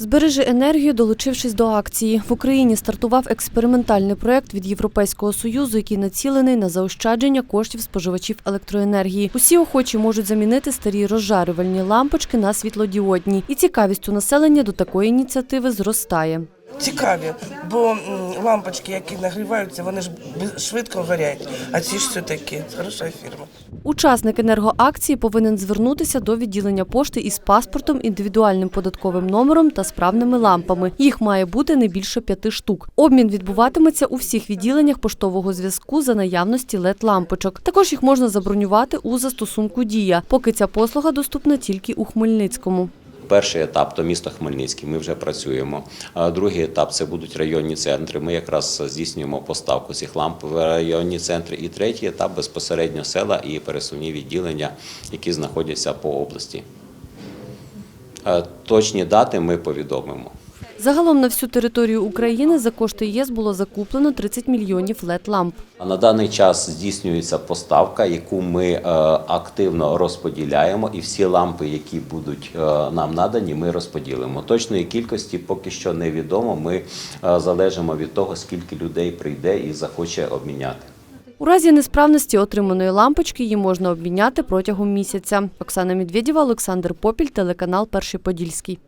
Збережи енергію, долучившись до акції. В Україні стартував експериментальний проект від Європейського союзу, який націлений на заощадження коштів споживачів електроенергії. Усі охочі можуть замінити старі розжарювальні лампочки на світлодіодні. І цікавість у населення до такої ініціативи зростає. Цікаві, бо лампочки, які нагріваються, вони ж швидко горять, а ці ж все-таки хороша фірма. Учасник енергоакції повинен звернутися до відділення пошти із паспортом, індивідуальним податковим номером та справними лампами. Їх має бути не більше п'яти штук. Обмін відбуватиметься у всіх відділеннях поштового зв'язку за наявності led лампочок. Також їх можна забронювати у застосунку Дія, поки ця послуга доступна тільки у Хмельницькому. Перший етап то місто Хмельницький. Ми вже працюємо. Другий етап це будуть районні центри. Ми якраз здійснюємо поставку цих ламп в районні центри. І третій етап безпосередньо села і пересувні відділення, які знаходяться по області. Е, Точні дати ми повідомимо. Загалом на всю територію України за кошти ЄС було закуплено 30 мільйонів led ламп. На даний час здійснюється поставка, яку ми е, активно розподіляємо, і всі лампи, які будуть е, нам надані, ми розподілимо. Точної кількості поки що невідомо. Ми е, залежимо від того, скільки людей прийде і захоче обміняти. У разі несправності отриманої лампочки її можна обміняти протягом місяця. Оксана Медведєва, Олександр Попіль, телеканал Перший Подільський.